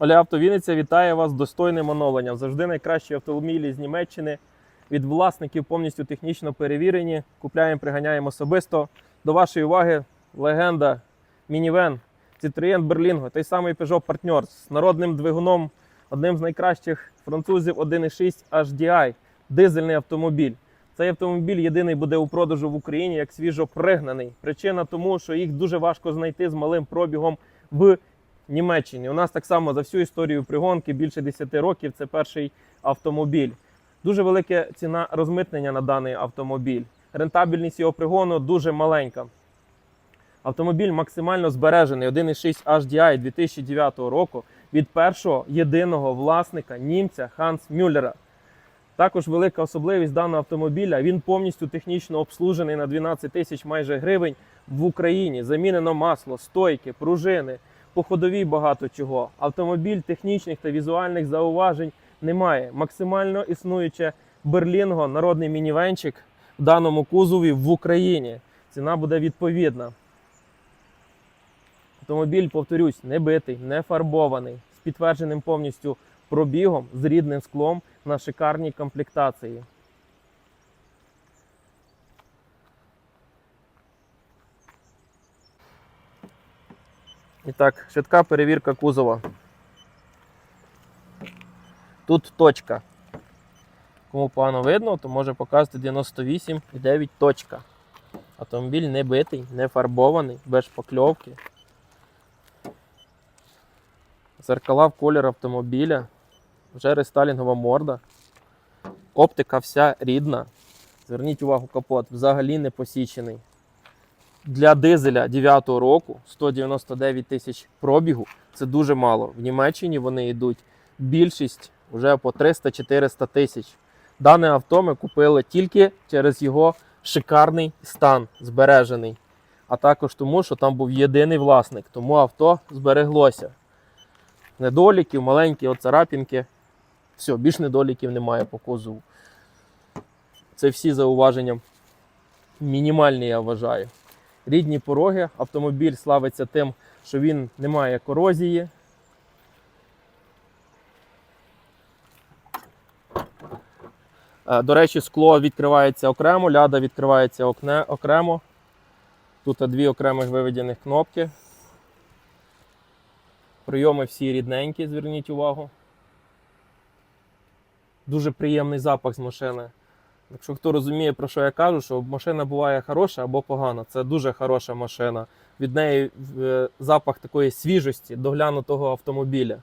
Оля Авто Вінниця вітає вас з достойним оновленням. Завжди найкращі автомобілі з Німеччини. Від власників повністю технічно перевірені. Купляємо, приганяємо особисто. До вашої уваги легенда мінівен Citroën Berlingo, той самий Peugeot Partner з народним двигуном, одним з найкращих французів 1.6 HDI, дизельний автомобіль. Цей автомобіль єдиний буде у продажу в Україні як свіжо пригнаний. Причина тому, що їх дуже важко знайти з малим пробігом в Німеччині. У нас так само за всю історію пригонки більше 10 років. Це перший автомобіль. Дуже велика ціна розмитнення на даний автомобіль. Рентабельність його пригону дуже маленька. Автомобіль максимально збережений 1.6 HDI 2009 року від першого єдиного власника німця Ханс Мюллера. Також велика особливість даного автомобіля. Він повністю технічно обслужений на 12 тисяч майже гривень в Україні. Замінено масло, стойки, пружини, по ходовій багато чого. Автомобіль технічних та візуальних зауважень немає. Максимально існуюче Берлінго, народний мінівенчик в даному кузові в Україні. Ціна буде відповідна. Автомобіль, повторюсь, не битий, не фарбований, з підтвердженим повністю пробігом, з рідним склом на шикарній комплектації. І так, швидка перевірка кузова. Тут точка. Кому погано видно, то може показати 98,9 точка. Автомобіль не битий, не фарбований, без шпакльовки. Зеркала в колір автомобіля. Вже рестайлінгова морда. Оптика вся рідна. Зверніть увагу, капот взагалі не посічений. Для дизеля 9 року 199 тисяч пробігу це дуже мало. В Німеччині вони йдуть більшість вже по 300-400 тисяч. Дане авто ми купили тільки через його шикарний стан, збережений. А також тому, що там був єдиний власник, тому авто збереглося. Недоліків, маленькі оцарапінки. Все, більш недоліків немає по кузову. Це всі зауваження мінімальні, я вважаю. Рідні пороги. Автомобіль славиться тим, що він не має корозії. Е, До речі, скло відкривається окремо, ляда відкривається окремо. Тут дві окремих виведених кнопки. Прийоми всі рідненькі, зверніть увагу. Дуже приємний запах з машини. Якщо хто розуміє, про що я кажу, що машина буває хороша або погана. Це дуже хороша машина. Від неї е, запах такої свіжості, доглянутого автомобіля.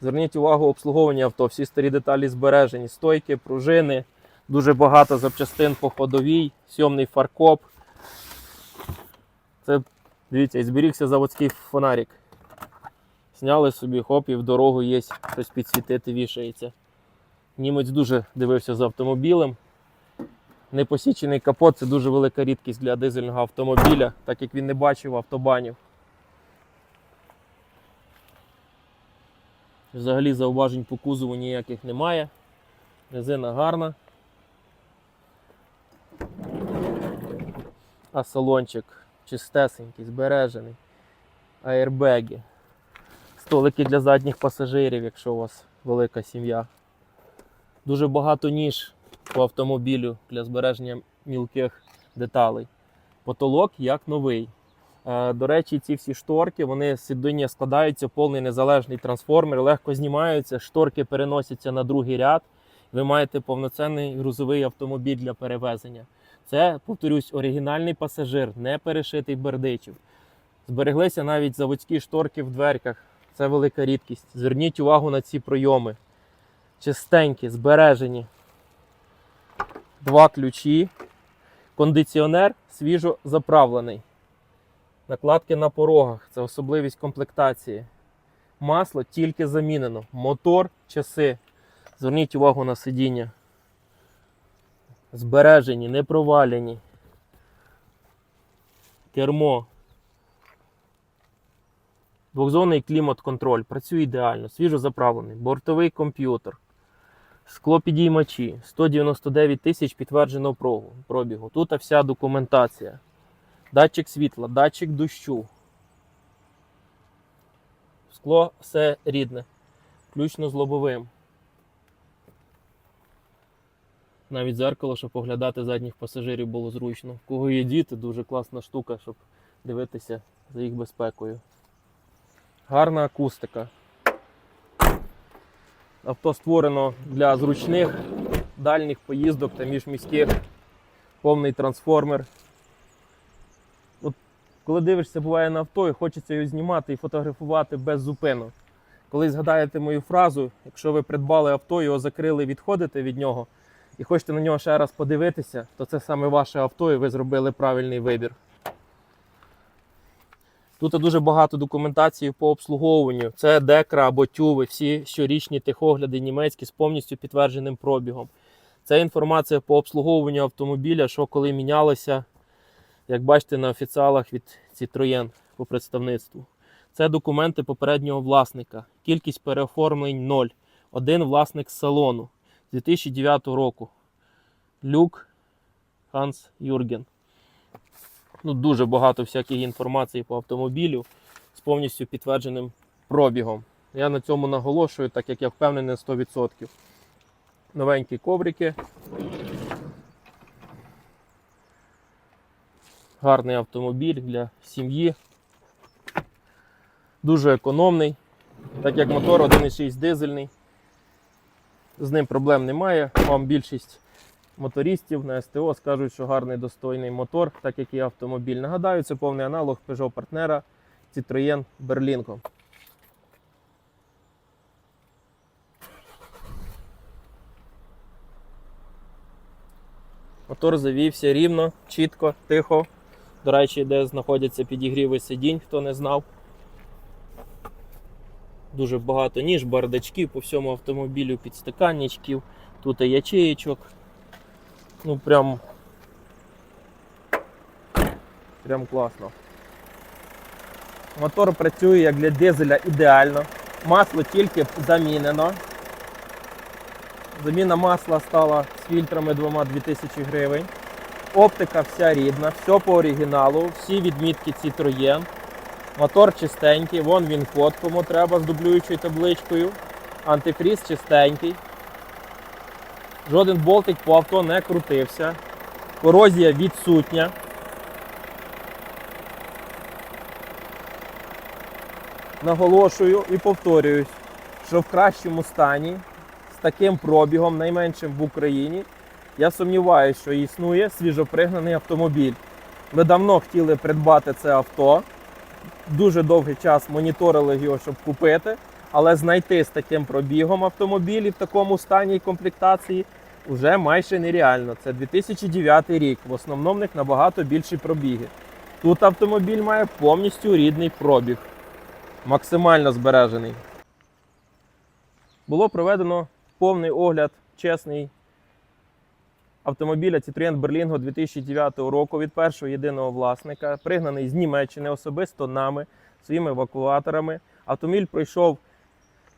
Зверніть увагу, обслуговування авто, всі старі деталі збережені, стойки, пружини, дуже багато запчастин по ходовій, сьомний фаркоп. Це, дивіться, і зберігся заводський фонарик. Зняли собі, хоп, і в дорогу є щось підсвітити, вішається. Німець дуже дивився за автомобілем. Непосічений капот це дуже велика рідкість для дизельного автомобіля, так як він не бачив автобанів. Взагалі зауважень по кузову ніяких немає. Резина гарна. А салончик чистесенький, збережений. Аербеги. Столики для задніх пасажирів, якщо у вас велика сім'я. Дуже багато ніж по автомобілю для збереження мілких деталей. Потолок як новий. Е, До речі, ці всі шторки вони сидіння складаються повний незалежний трансформер, легко знімаються, шторки переносяться на другий ряд. Ви маєте повноцінний грузовий автомобіль для перевезення. Це, повторюсь, оригінальний пасажир, не перешитий бердичів. Збереглися навіть заводські шторки в дверках. Це велика рідкість. Зверніть увагу на ці пройоми. Чистенькі, збережені. Два ключі. Кондиціонер свіжо заправлений. Накладки на порогах це особливість комплектації. Масло тільки замінено. Мотор, часи. Зверніть увагу на сидіння. Збережені, не провалені. Кермо. Двохзонний клімат-контроль. Працює ідеально, свіжо заправлений. Бортовий комп'ютер. Склопідіймачі. 199 тисяч підтвердженого пробігу. Тут вся документація. Датчик світла, датчик дощу. Скло все рідне, включно з лобовим. Навіть зеркало, щоб поглядати задніх пасажирів було зручно. В кого є діти, дуже класна штука, щоб дивитися за їх безпекою. Гарна акустика. Авто створено для зручних дальніх поїздок та міжміських. Повний трансформер. От коли дивишся, буває на авто і хочеться його знімати і фотографувати без зупину. Коли згадаєте мою фразу, якщо ви придбали авто, його закрили, відходите від нього і хочете на нього ще раз подивитися, то це саме ваше авто, і ви зробили правильний вибір. Тут дуже багато документації по обслуговуванню. Це декра або тюви, всі щорічні техогляди німецькі з повністю підтвердженим пробігом. Це інформація по обслуговуванню автомобіля, що коли мінялося, як бачите, на офіціалах від Citroën по представництву. Це документи попереднього власника. Кількість переоформлень 0. Один власник з салону з 2009 року. Люк Ханс Юрген. Ну, дуже багато всякої інформації по автомобілю з повністю підтвердженим пробігом. Я на цьому наголошую, так як я впевнений на 100%. Новенькі коврики. Гарний автомобіль для сім'ї. Дуже економний, так як мотор 1,6 дизельний. З ним проблем немає. Вам більшість мотористів на СТО скажуть, що гарний достойний мотор, так як і автомобіль. Нагадаю, це повний аналог Peugeot партнера Citroën Berlingo. Мотор завівся рівно, чітко, тихо. До речі, де знаходяться підігріви сидінь, хто не знав. Дуже багато ніж, бардачків по всьому автомобілю, підстаканничків, тут і ячеєчок. Ну прям. Прям класно. Мотор працює як для дизеля ідеально. Масло тільки замінено. Заміна масла стала з фільтрами двома 2000 гривень. Оптика вся рідна, все по оригіналу, всі відмітки Citroën. Мотор чистенький, вон він код, кому треба з дублюючою табличкою. Антифріз чистенький. Жоден болтик по авто не крутився. Корозія відсутня. Наголошую і повторююсь, що в кращому стані з таким пробігом, найменшим в Україні, я сумніваюся, що існує свіжопригнаний автомобіль. Ми давно хотіли придбати це авто. Дуже довгий час моніторили його, щоб купити, але знайти з таким пробігом автомобілі в такому стані і комплектації вже майже нереально. Це 2009 рік. В основному них набагато більші пробіги. Тут автомобіль має повністю рідний пробіг, максимально збережений. Було проведено повний огляд чесний автомобіля Citroën Berlingo 2009 року від першого єдиного власника, пригнаний з Німеччини особисто нами, своїми евакуаторами. Автомобіль пройшов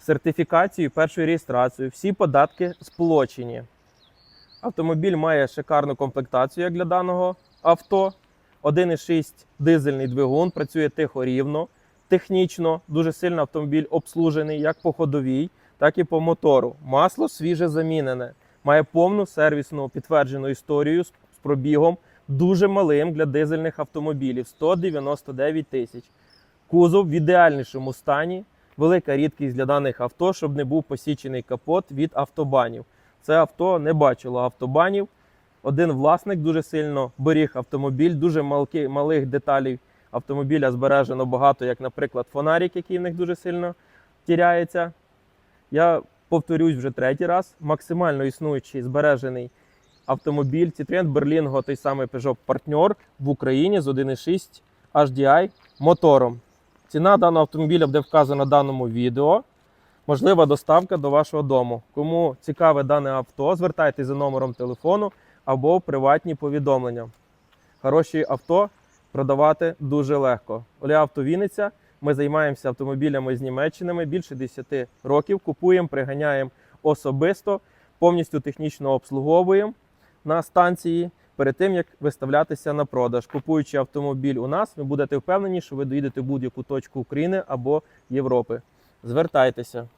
сертифікацію, першу реєстрацію, всі податки сплочені. Автомобіль має шикарну комплектацію як для даного авто. 1,6 дизельний двигун, працює тихо рівно, технічно, дуже сильно автомобіль обслужений як по ходовій, так і по мотору. Масло свіже замінене. Має повну сервісну підтверджену історію з пробігом дуже малим для дизельних автомобілів 199 тисяч. Кузов в ідеальнішому стані. Велика рідкість для даних авто, щоб не був посічений капот від автобанів. Це авто не бачило автобанів. Один власник дуже сильно беріг автомобіль, дуже малки, малих деталей автомобіля збережено багато, як, наприклад, фонарик, який в них дуже сильно тіряється. Я повторюсь вже третій раз. Максимально існуючий збережений автомобіль Citroën Berlingo, той самий Peugeot Partner в Україні з 1.6 HDI мотором. Ціна даного автомобіля буде вказана в даному відео. Можлива доставка до вашого дому. Кому цікаве дане авто, звертайтеся за номером телефону або в приватні повідомлення. Хороші авто продавати дуже легко. Оля Авто Вінниця. Ми займаємося автомобілями з Німеччини більше 10 років. Купуємо, приганяємо особисто, повністю технічно обслуговуємо на станції. Перед тим як виставлятися на продаж. Купуючи автомобіль у нас, ви будете впевнені, що ви доїдете в будь-яку точку України або Європи. Звертайтеся.